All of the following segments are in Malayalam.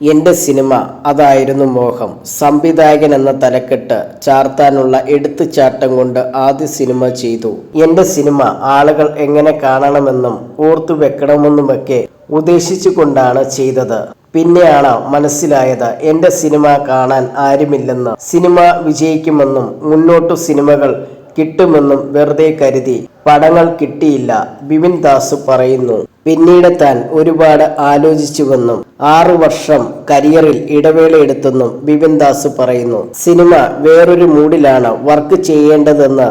എന്റെ സിനിമ അതായിരുന്നു മോഹം. സംവിധായകൻ എന്ന തലക്കെട്ട് ചാർത്താനുള്ള എടുത്തുചാട്ടം കൊണ്ട് ആദ്യ സിനിമ ചെയ്തു. എന്റെ സിനിമ ആളുകൾ എങ്ങനെ കാണണമെന്നും ഓർത്തു വെക്കണമെന്നുമൊക്കെ ഉദ്ദേശിച്ചുകൊണ്ടാണ് ചെയ്തത്. പിന്നെയാണ് മനസ്സിലായത് എന്റെ സിനിമ കാണാൻ ആരുമില്ലെന്ന്. സിനിമ വിജയിക്കുമെന്നും മുന്നോട്ട് സിനിമകൾ കിട്ടുമെന്നും വെറുതെ കരുതി. പടങ്ങൾ കിട്ടിയില്ല ബിപിൻ ദാസ് പറയുന്നു. പിന്നീട് താൻ ഒരുപാട് ആലോചിച്ചുവെന്നും ആറു വർഷം കരിയറിൽ ഇടവേളയെടുത്തെന്നും ബിപിൻ ദാസ് പറയുന്നു. സിനിമ വേറൊരു മൂഡിലാണ് വർക്ക് ചെയ്യേണ്ടതെന്ന്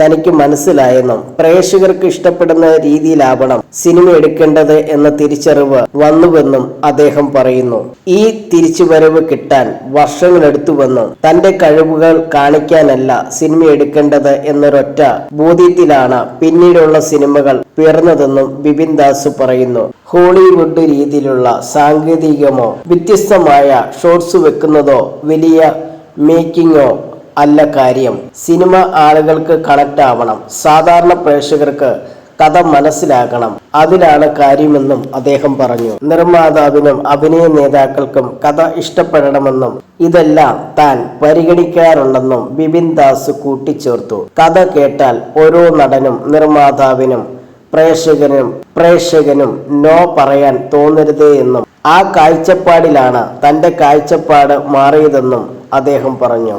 തനിക്ക് മനസ്സിലായെന്നും പ്രേക്ഷകർക്ക് ഇഷ്ടപ്പെടുന്ന രീതിയിലാവണം സിനിമ എടുക്കേണ്ടത് എന്ന തിരിച്ചറിവ് വന്നുവെന്നും അദ്ദേഹം പറയുന്നു. ഈ തിരിച്ചുവരവ് കിട്ടാൻ വർഷങ്ങളെടുത്തുവെന്നും തന്റെ കഴിവുകൾ കാണിക്കാനല്ല സിനിമ എടുക്കേണ്ടത് എന്നൊരൊറ്റ ബോധ്യത്തിലാണ് പിന്നീടുള്ള സിനിമകൾ പിറന്നതെന്നും ബിപിൻ ദാസ് പറയുന്നു. ഹോളിവുഡ് രീതിയിലുള്ള സാങ്കേതികമോ വ്യത്യസ്തമായ ഷോർട്സ് വെക്കുന്നതോ വലിയ മേക്കിങ്ങോ അല്ല കാര്യം. സിനിമ ആളുകൾക്ക് കണക്ട് ആവണം. സാധാരണ പ്രേക്ഷകർക്ക് കഥ മനസ്സിലാക്കണം അതിലാണ് കാര്യമെന്നും അദ്ദേഹം പറഞ്ഞു. നിർമ്മാതാവിനും അഭിനയ നേതാക്കൾക്കും കഥ ഇഷ്ടപ്പെടണമെന്നും ഇതെല്ലാം താൻ പരിഗണിക്കാറുണ്ടെന്നും ബിപിൻ ദാസ് കൂട്ടിച്ചേർത്തു. കഥ കേട്ടാൽ ഓരോ നടനും നിർമ്മാതാവിനും പ്രേക്ഷകനും പ്രേക്ഷകനും നോ പറയാൻ തോന്നരുതേ എന്നും ആ കാഴ്ചപ്പാടിലാണ് തന്റെ കാഴ്ചപ്പാട് മാറിയതെന്നും അദ്ദേഹം പറഞ്ഞു.